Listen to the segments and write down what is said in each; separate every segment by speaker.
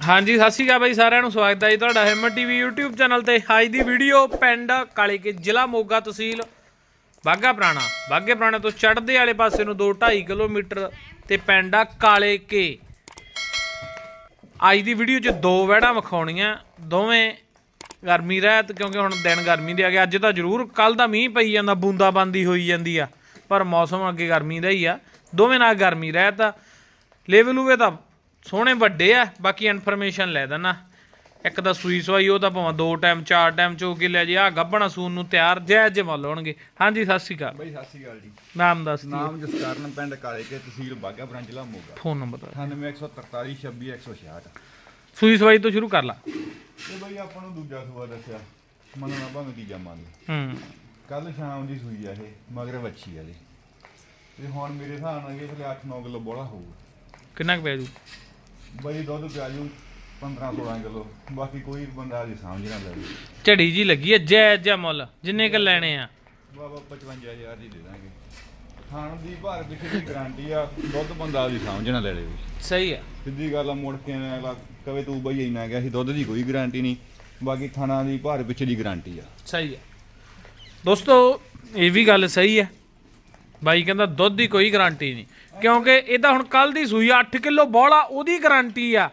Speaker 1: ਹਾਂਜੀ, ਸਤਿ ਸ਼੍ਰੀ ਅਕਾਲ ਬਾਈ ਸਾਰਿਆਂ ਨੂੰ, ਸਵਾਗਤ ਹੈ ਜੀ ਤੁਹਾਡਾ ਹਿੰਮਤ ਟੀਵੀ YouTube ਚੈਨਲ ਤੇ। ਅੱਜ ਦੀ ਵੀਡੀਓ ਪਿੰਡ ਕਾਲੇ ਕੇ ਜ਼ਿਲ੍ਹਾ ਮੋਗਾ ਤਹਿਸੀਲ ਬਾਗਾ ਪੁਰਾਣਾ। ਬਾਗੇ ਪੁਰਾਣੇ ਤੋਂ ਚੜ੍ਹਦੇ ਵਾਲੇ ਪਾਸੇ ਨੂੰ 2.5 ਕਿਲੋਮੀਟਰ ਤੇ ਪਿੰਡ ਆ ਕਾਲੇ ਕੇ ਅੱਜ ਦੀ ਵੀਡੀਓ 'ਚ ਦੋ ਵਹਿੜਾਂ ਵਿਖਾਉਣੀਆਂ, ਦੋਵੇਂ ਗਰਮੀ ਰਹਿਤ, ਕਿਉਂਕਿ ਹੁਣ ਦਿਨ ਗਰਮੀ ਦੇ ਆ ਗਿਆ ਅੱਜ ਤਾਂ ਜ਼ਰੂਰ ਕੱਲ ਦਾ ਮੀਂਹ ਪਈ ਜਾਂਦਾ, ਬੂੰਦਾਬਾਂਦੀ ਹੋਈ ਜਾਂਦੀ ਆ, ਪਰ ਮੌਸਮ ਅੱਗੇ ਗਰਮੀ ਦਾ ਹੀ ਆ। ਦੋਵੇਂ ਨਾਲ ਗਰਮੀ ਰਹਿਤ ਆ। ਲੈਵਲ ਤਾਂ ਸੋਹਣੇ ਵੱਡੇ ਆ ਬਾਕੀ ਇਨਫੋਰਮੇਸ਼ਨ ਲੈ ਦੇਣਾ ਇੱਕ ਤਾਂ ਸੂਈ ਸਵਾਈ ਉਹ ਤਾਂ ਭਾਵੇਂ ਦੋ ਟਾਈਮ ਚਾਰ ਟਾਈਮ ਚੋ ਕੇ ਲੈ ਜੇ ਆ ਗੱਬਣਾ ਸੂਨ ਨੂੰ ਤਿਆਰ ਜੈ ਜੇ ਮੁੱਲ ਹੋਣਗੇ। ਹਾਂਜੀ ਸਤਿ ਸ਼੍ਰੀ ਅਕਾਲ।
Speaker 2: ਬਈ ਸਤਿ ਸ਼੍ਰੀ ਅਕਾਲ ਜੀ।
Speaker 1: ਨਾਮ ਦੱਸ ਦਿਓ।
Speaker 2: ਨਾਮ ਜਸਕਰਨ ਪਿੰਡ ਕਾਲੇ ਕੇ ਤਹਿਸੀਲ ਬਾਗਾ ਜ਼ਿਲ੍ਹਾ ਮੋਗਾ।
Speaker 1: ਫੋਨ ਨੰਬਰ ਦੱਸ
Speaker 2: 9143 26166
Speaker 1: ਸੂਈ ਸਵਾਈ ਤੋਂ ਸ਼ੁਰੂ ਕਰ ਲਾ।
Speaker 2: ਤੇ ਬਈ ਆਪਾਂ ਨੂੰ ਦੂਜਾ ਸੂਆ ਦੱਸਿਆ। ਮੰਨਣਾ ਭਾਵੇਂ ਤੀਜਾ ਮੰਨ
Speaker 1: ਹੂੰ।
Speaker 2: ਕੱਲ ਸ਼ਾਮ ਦੀ ਸੂਈ ਆ ਇਹ ਮਗਰ ਵੱਛੀ ਇਹ ਤੇ ਹੁਣ ਮੇਰੇ ਹਿਸਾਬ ਨਾਲ ਇਹ 8-9 ਕਿਲੋ ਬੋਲਾ ਹੋਊਗਾ।
Speaker 1: ਕਿੰਨਾ ਕੁ ਪੈ ਜੂ
Speaker 2: ਬਈ ਦੁੱਧ ਪਿਆਜੂ 15-16 ਕਿਲੋ ਬਾਕੀ ਕੋਈ ਬੰਦਾ ਜੀ ਸਮਝ ਨਾ ਲਵੇ।
Speaker 1: ਝੜੀ ਜੀ ਲੱਗੀ ਐ ਜੈ ਜੈ ਮੁੱਲ ਜਿੰਨੇ ਕ ਲੈਣੇ ਆ।
Speaker 2: ਬਾਬਾ 55000 ਦੀ ਦੇ ਦਾਂਗੇ। ਖਾਣ ਦੀ ਭਾਰ ਪਿੱਛੇ ਦੀ ਗਾਰੰਟੀ ਆ ਦੁੱਧ ਬੰਦਾ ਦੀ ਸਮਝ ਨਾ ਲੈ ਲੇ
Speaker 1: ਸਹੀ ਆ।
Speaker 2: ਸਿੱਧੀ ਗੱਲ ਆ ਮੁੜ ਕੇ ਅਗਲਾ ਕਵੇ ਤੂੰ ਬਈ ਇੰਨਾ ਗਿਆ ਸੀ ਦੁੱਧ ਦੀ ਕੋਈ ਗਾਰੰਟੀ ਨਹੀਂ। ਬਾਕੀ ਥਾਣਾ ਦੀ ਭਾਰ ਪਿੱਛੇ ਦੀ ਗਾਰੰਟੀ ਆ।
Speaker 1: ਸਹੀ ਆ। ਦੋਸਤੋ ਇਹ ਵੀ ਗੱਲ ਸਹੀ ਹੈ ਬਾਈ ਕਹਿੰਦਾ ਦੁੱਧ ਦੀ ਕੋਈ ਗਾਰੰਟੀ ਨਹੀਂ। ਕਿਉਂਕਿ ਇਹਦਾ ਹੁਣ ਕੱਲ ਦੀ ਸੂਈ 8 ਕਿਲੋ ਬੋਲਾ ਉਹਦੀ ਗਾਰੰਟੀ ਆ।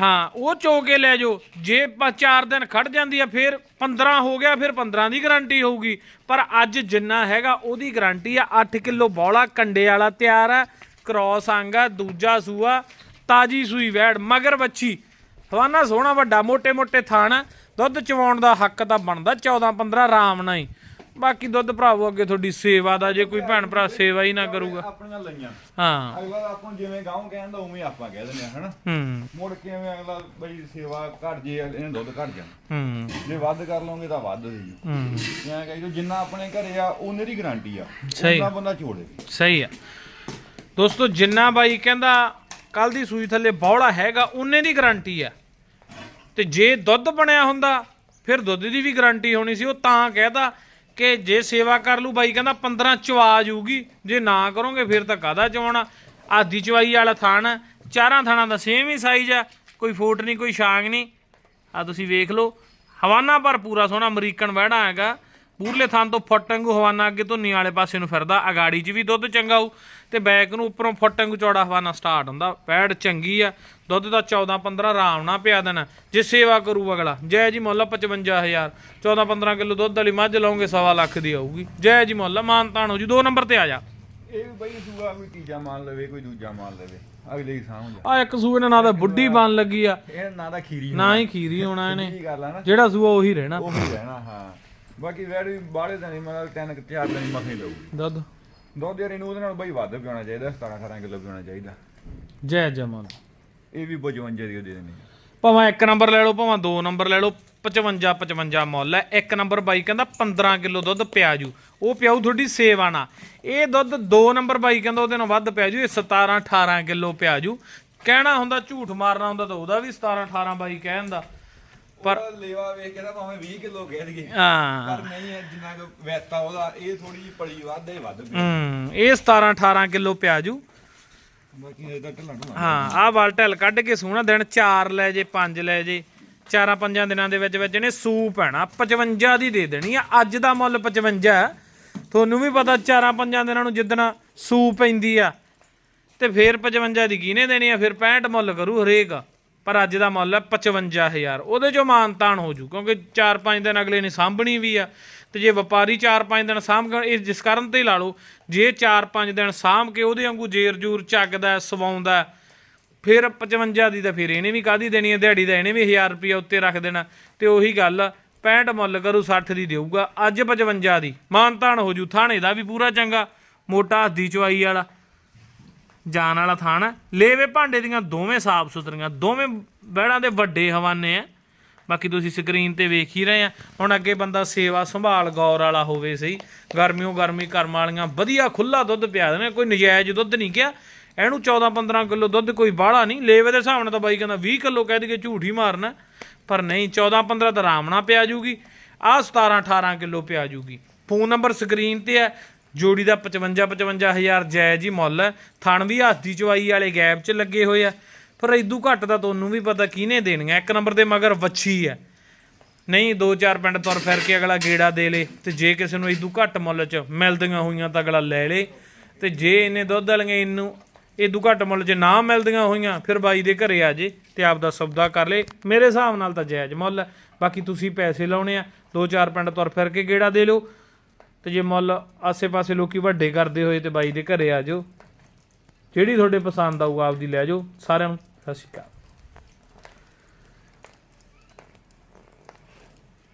Speaker 1: ਹਾਂ ਉਹ ਚੋ ਕੇ ਲੈ ਜਾਓ। ਜੇ 4 ਦਿਨ ਖੜ ਜਾਂਦੀ ਆ ਫਿਰ 15 ਹੋ ਗਿਆ ਫਿਰ 15 ਦੀ ਗਾਰੰਟੀ ਹੋਊਗੀ। ਪਰ ਅੱਜ ਜਿੰਨਾ ਹੈਗਾ ਉਹਦੀ ਗਾਰੰਟੀ ਆ। 8 ਕਿਲੋ ਬੋਲਾ ਕੰਡੇ ਵਾਲਾ ਤਿਆਰ ਆ ਕ੍ਰੋਸ ਆ ਦੂਜਾ ਸੂਆ ਤਾਜੀ ਸੂਈ ਵੈੜ ਮਗਰ ਵੱਛੀ। ਹਵਾਨਾ ਸੋਹਣਾ ਵੱਡਾ ਮੋٹے ਮੋٹے ਥਾਣ ਦੁੱਧ ਚਵਾਉਣ ਦਾ ਹੱਕ ਤਾਂ ਬਣਦਾ 14 15 ਆਰਾਮ ਨਾਲ ਹੀ। ਬਾਕੀ ਦੁੱਧ ਭਰਾਵੋ ਅੱਗੇ ਤੁਹਾਡੀ ਸੇਵਾ ਦਾ ਜੇ ਕੋਈ ਭੈਣ ਭਰਾ ਸੇਵਾ ਹੀ ਨਾ ਕਰੂਗਾ।
Speaker 2: ਆਪਣੀਆਂ ਲਈਆਂ।
Speaker 1: ਹਾਂ।
Speaker 2: ਅਗਲਾ ਆਪਾਂ ਨੂੰ ਜਿਵੇਂ ਗਾਉਂ ਕਹਿੰਦਾ ਉਵੇਂ ਆਪਾਂ ਕਹਿ ਦਿੰਦੇ ਆ ਹਨਾ?
Speaker 1: ਹੂੰ।
Speaker 2: ਮੁੜ ਕੇ ਐਵੇਂ ਅਗਲਾ ਬਈ ਸੇਵਾ ਘਟ ਜੇ ਇਹਨੇ ਦੁੱਧ ਘਟ ਜਾਣ।
Speaker 1: ਹੂੰ।
Speaker 2: ਜੇ ਵੱਧ ਕਰ ਲਓਗੇ ਤਾਂ ਵੱਧ ਜੀ
Speaker 1: ਹੂੰ।
Speaker 2: ਮੈਂ ਕਹੀ ਜਿੰਨਾ ਆਪਣੇ ਘਰੇ ਆ ਉਹਨੇ ਦੀ ਗਾਰੰਟੀ ਆ।
Speaker 1: ਸਹੀ।
Speaker 2: ਉਹਨਾਂ ਬੰਦਾ ਛੋੜੇ
Speaker 1: ਸਹੀ ਆ। ਦੋਸਤੋ ਜਿੰਨਾ ਬਾਈ ਕਹਿੰਦਾ ਕੱਲ ਦੀ ਸੂਈ ਥੱਲੇ ਬੌਲਾ ਹੈਗਾ ਉਹਨੇ ਦੀ ਗਾਰੰਟੀ ਆ। ਤੇ ਜੇ ਦੁੱਧ ਬਣਿਆ ਹੁੰਦਾ ਫਿਰ ਦੁੱਧ ਦੀ ਵੀ ਗਾਰੰਟੀ ਹੋਣੀ ਸੀ। ਉਹ ਤਾਂ ਕਹਿਦਾ ਕਿ ਜੇ ਸੇਵਾ ਕਰ ਲੂ ਬਾਈ, ਕਹਿੰਦਾ 15 ਚਵਾ ਜੂਗੀ ਜੇ ਨਾ ਕਰੋਗੇ, ਫਿਰ ਤਾਂ ਕਾਦਾ ਚਵਾਉਣਾ ਆਦੀ ਚਵਾਈ ਵਾਲਾ ਥਾਣ ਚਾਰਾਂ ਥਾਣਾਂ ਦਾ ਸੇਮ ਹੀ ਸਾਈਜ਼ ਆ। ਕੋਈ ਫੋਟ ਨਹੀਂ, ਕੋਈ ਛਾਂਗ ਨਹੀਂ। ਆ ਤੁਸੀਂ ਵੇਖ ਲਓ। ਹਵਾਨਾ ਪਰ ਪੂਰਾ ਸੋਹਣਾ ਅਮਰੀਕਨ ਵਹਿੜਾ ਹੈਗਾ। ਪੂਰਲੇ ਥਾਂ ਤੋਂ ਫੁੱਟ ਵਾਂਗੂ ਹਵਾਨਾ ਅੱਗੇ ਧੁੰਨੀ ਵਾਲੇ ਪਾਸੇ ਨੂੰ ਫਿਰਦਾ ਅਗਾੜੀ 'ਚ ਵੀ ਦੁੱਧ ਚੰਗਾ ਹੋਊ ਤੇ ਬੈਕ ਨੂੰ ਉੱਪਰੋਂ ਫੁੱਟ ਵਾਂਗੂ ਚੌੜਾ ਹਵਾਨਾ ਸਟਾਰਟ ਹੁੰਦਾ ਪੈੜ ਚੰਗੀ ਆ ਦੁੱਧ ਦਾ 14 15 ਆਰਾਮ ਨਾਲ ਪਿਆ ਦੇਣਾ ਜੇ ਸੇਵਾ ਕਰੂ ਅਗਲਾ ਜੈ ਜੀ ਮੁੱਲ 55000 14 15 ਕਿਲੋ ਦੁੱਧ ਵਾਲੀ ਮੱਝ ਲਾਉਂਗੇ ਸਵਾ ਲੱਖ ਦੀ ਆਊਗੀ ਜੈ ਜੀ ਮੁੱਲ ਮਾਨਤਾਨ ਹੋ ਜੀ ਦੋ ਨੰਬਰ ਤੇ ਆ ਜਾ।
Speaker 2: ਇਹ ਬਈ ਸੂਆ ਕੋਈ ਤੀਜਾ ਮਾਨ ਲਵੇ ਕੋਈ ਦੂਜਾ ਮਾਨ ਲਵੇ ਅਗਲੇ ਹੀ ਸਮਝ
Speaker 1: ਆ ਇੱਕ ਸੂਏ ਨਾਲ ਤਾਂ ਬੁੱਢੀ ਬਣ ਲੱਗੀ ਆ।
Speaker 2: ਇਹ ਨਾ ਦਾ ਖੀਰੀ
Speaker 1: ਨਾ ਹੀ ਖੀਰੀ ਹੋਣਾ ਇਹਨੇ।
Speaker 2: ਨਾ।
Speaker 1: ਜਿਹੜਾ ਸੂਆ ਉਹੀ ਰਹਿਣਾ।
Speaker 2: ਉਹ ਰਹਿਣਾ ਹਾਂ। ਬਾਕੀ ਵੈੜ ਵੀ ਬਾਹਲੇ ਨਹੀਂ ਮਤਲਬ ਤਿੰਨ ਕੁ ਚਾਰ ਦਿਨ ਮਖੇ ਲਊਗੀ।
Speaker 1: ਦੁੱਧ?
Speaker 2: ਦੁੱਧ ਯਾਰ ਇਹਨੂੰ ਉਹਦੇ ਨਾਲ ਬਈ ਵੱਧ ਪਿਆਉਣਾ ਚਾਹੀਦਾ 17 18 ਕਿਲੋ ਪਿਆਉਣਾ ਚਾਹੀਦਾ।
Speaker 1: ਜੈ ਜੈ ਮੁੱਲ
Speaker 2: ਇਹ ਵੀ 55 ਦੀ ਉਹ ਦੇ ਦੇਣੀ
Speaker 1: ਭਾਵੇਂ ਇੱਕ ਨੰਬਰ ਲੈ ਲਓ ਭਾਵੇਂ ਦੋ ਨੰਬਰ ਲੈ ਲਓ 55 55 ਮੁੱਲ ਹੈ। ਇੱਕ ਨੰਬਰ ਬਾਈ ਕਹਿੰਦਾ 15 ਕਿਲੋ ਦੁੱਧ ਪਿਆ ਜੂ। ਉਹ ਪਿਆਉ ਤੁਹਾਡੀ ਸੇਵਾ ਨਾ ਇਹ ਦੁੱਧ ਦੋ ਨੰਬਰ ਬਾਈ ਕਹਿੰਦਾ ਉਹਦੇ ਨਾਲ ਵੱਧ ਪਿਆ ਜੂ ਇਹ 17 18 ਕਿਲੋ ਪਿਆ ਜੂ। ਕਹਿਣਾ ਹੁੰਦਾ ਝੂਠ ਮਾਰਨਾ ਹੁੰਦਾ ਤਾਂ ਉਹਦਾ ਵੀ 17 18 ਬਾਈ ਕਹਿੰਦਾ
Speaker 2: ਪਰ ਲੇਵਾ ਵੇਖ ਕੇ ਤਾਂ ਭਾਵੇਂ 20 ਕਿਲੋ ਕਹਿ ਦਈਏ
Speaker 1: ਹਾਂ।
Speaker 2: ਪਰ ਨਹੀਂ ਹੈ ਜਿੰਨਾ ਕੁ ਵੈਤਾ ਉਹਦਾ ਇਹ ਥੋੜੀ ਜਿਹੀ ਪਲੀ ਵੱਧ ਵੱਧ ਪਈ।
Speaker 1: ਹੂੰ ਇਹ 17 18 ਕਿਲੋ ਪਿਆ ਜੂ
Speaker 2: ਬਾਕੀ ਇਹ ਤਾਂ ਢਿੱਲਾ ਢਿੱਲਾ
Speaker 1: ਹਾਂ ਆਹ ਵਾਲ ਢਿੱਲ ਕੱਢ ਕੇ ਸੋਹਣਾ ਦਿਨ 4 ਲੈ ਜੇ 5 ਲੈ ਜੇ ਚਾਰਾਂ ਪੰਜਾਂ ਦਿਨਾਂ ਦੇ ਵਿੱਚ ਵਿੱਚ ਇਹਨੇ ਸੂ ਪੈਣਾ 55 ਦੀ ਦੇ ਦੇਣੀ ਆ ਅੱਜ ਦਾ ਮੁੱਲ 55 ਹੈ। ਤੁਹਾਨੂੰ ਵੀ ਪਤਾ ਚਾਰਾਂ ਪੰਜਾਂ ਦਿਨਾਂ ਨੂੰ ਜਿੱਦਣ ਸੂ ਪੈਂਦੀ ਆ ਤੇ ਫੇਰ 55 ਦੀ ਕਿਹਨੇ ਦੇਣੀ ਆ ਫਿਰ 65 ਮੁੱਲ ਕਰੂ ਹਰੇਕ। ਪਰ ਅੱਜ ਦਾ ਮੁੱਲ ਹੈ 55000 ਉਹਦੇ ਚੋਂ ਮਾਨਤਾਨ ਹੋ ਜੂ, ਕਿਉਂਕਿ 4-5 ਦਿਨ ਅਗਲੇ ਨੇ ਸਾਂਭਣੀ ਵੀ ਆ। ਤੇ ਜੇ ਵਪਾਰੀ 4-5 ਦਿਨ ਸਾਂਭ ਇਹ ਜਿਸ ਕਾਰਨ ਤੇ ਲਾ ਲਓ, ਜੇ 4-5 ਦਿਨ ਸਾਂਭ ਕੇ ਉਹਦੇ ਵਾਂਗੂ ਜੇਰ ਜੂਰ ਚੱਕਦਾ ਸਵਾਉਂਦਾ, ਫਿਰ 55 ਦੀ ਤਾਂ ਫਿਰ ਇਹਨੇ ਵੀ ਕਾਦੀ ਦੇਣੀ ਹੈ? ਦਿਹਾੜੀ ਦਾ ਇਹਨੇ ਵੀ 1000 ਰੁਪਏ ਉੱਤੇ ਰੱਖ ਦੇਣਾ। ਤੇ ਉਹੀ ਗੱਲ 65 ਮੁੱਲ ਕਰੂ 60 ਦੀ ਦੇਊਗਾ, ਅੱਜ 55 ਦੀ। ਮਾਨਤਾਨ ਹੋ ਜੂ, ਥਾਣੇ ਦਾ ਵੀ ਪੂਰਾ ਚੰਗਾ, ਮੋਟਾ ਹੱਦੀ ਚਵਾਈ ਵਾਲਾ। ਜਾਣ ਵਾਲਾ ਥਾਣ ਲੇਵੇ ਭਾਂਡੇ ਦੀਆਂ ਦੋਵੇਂ ਸਾਫ਼ ਸੁਥਰੀਆਂ, ਦੋਵੇਂ ਬਹਿੜਾਂ ਦੇ ਵੱਡੇ ਹਵਾਨੇ ਆ। ਬਾਕੀ ਤੁਸੀਂ ਸਕਰੀਨ ਤੇ ਵੇਖ ਹੀ ਰਹੇ ਆ। ਹੁਣ ਅੱਗੇ ਬੰਦਾ ਸੇਵਾ ਸੰਭਾਲ ਗੌਰ ਵਾਲਾ ਹੋਵੇ ਸਹੀ। ਗਰਮੀਓ ਗਰਮੀ ਕਰਮ ਵਾਲੀਆਂ ਵਧੀਆ ਖੁੱਲਾ ਦੁੱਧ ਪਿਆ ਦੇਣਾ। ਕੋਈ ਨਜਾਇਜ਼ ਦੁੱਧ ਨਹੀਂ ਕਿਹਾ। ਇਹਨੂੰ 14 15 ਕਿਲੋ ਦੁੱਧ ਕੋਈ ਬਾਹਲਾ ਨਹੀਂ। ਲੇਵੇ ਦੇ ਹਿਸਾਬ ਨਾਲ ਤਾਂ ਬਾਈ ਕਹਿੰਦਾ 20 ਕਿਲੋ ਕਹਿ ਦਈਏ ਝੂਠ ਹੀ ਮਾਰਨਾ। ਪਰ ਨਹੀਂ 14 15 ਤਾਂ ਆਰਾਮ ਨਾਲ ਪਿਆ ਜੂਗੀ। ਆਹ 17 18 ਕਿਲੋ ਪਿਆ ਜੂਗੀ। ਫੋਨ ਨੰਬਰ ਸਕਰੀਨ ਤੇ ਹੈ। ਜੋੜੀ ਦਾ 55 55000 ਜਾਇਜ਼ ਹੀ ਮੁੱਲ ਹੈ। ਥਣ ਵੀ ਹੱਥ ਦੀ ਚਵਾਈ ਵਾਲੇ ਗੈਪ 'ਚ ਲੱਗੇ ਹੋਏ ਆ। ਪਰ ਇਦੂ ਘੱਟ ਤਾਂ ਤੁਹਾਨੂੰ ਵੀ ਪਤਾ ਕਿਹਨੇ ਦੇਣੀਆਂ। ਇੱਕ ਨੰਬਰ ਦੇ ਮਗਰ ਵੱਛੀ ਹੈ। ਨਹੀਂ 2-4 ਪਿੰਡ ਤੁਰ ਫਿਰ ਕੇ ਅਗਲਾ ਗੇੜਾ ਦੇ ਲੇ ਤੇ ਜੇ ਕਿਸੇ ਨੂੰ ਇਦੂ ਘੱਟ ਮੁੱਲ 'ਚ ਮਿਲਦੀਆਂ ਹੋਈਆਂ ਤਾਂ ਅਗਲਾ ਲੈ ਲੇ। ਤੇ ਜੇ ਇਹਨੇ ਦੁੱਧ ਵਾਲੀਆਂ ਇਹਨੂੰ ਇਦੂ ਘੱਟ ਮੁੱਲ 'ਚ ਨਾ ਮਿਲਦੀਆਂ ਹੋਈਆਂ, ਫਿਰ ਬਾਈ ਦੇ ਘਰੇ ਆ ਜੇ ਤੇ ਆਪ ਦਾ ਸੌਦਾ ਕਰ ਲੇ। ਮੇਰੇ ਹਿਸਾਬ ਨਾਲ ਤਾਂ ਜਾਇਜ਼ ਮੁੱਲ ਹੈ। ਬਾਕੀ ਤੁਸੀਂ ਪੈਸੇ ਲਾਉਣੇ ਆ 2-4 ਪਿੰਡ ਤੁਰ ਫਿਰ ਕੇ ਗੇੜਾ ਦੇ ਲਓ। ਤੇ ਜੇ ਮੁੱਲ ਆਸੇ-ਪਾਸੇ ਲੋਕੀ ਵੱਡੇ ਕਰਦੇ ਹੋਏ ਤੇ ਬਾਈ ਦੇ ਘਰੇ ਆ ਜਾਓ। ਜਿਹੜੀ ਤੁਹਾਡੇ ਪਸੰਦ ਆਊਗਾ ਆਪਦੀ ਲੈ ਜਾਓ। ਸਾਰਿਆਂ ਨੂੰ ਸਤਿ ਸ਼੍ਰੀ ਅਕਾਲ।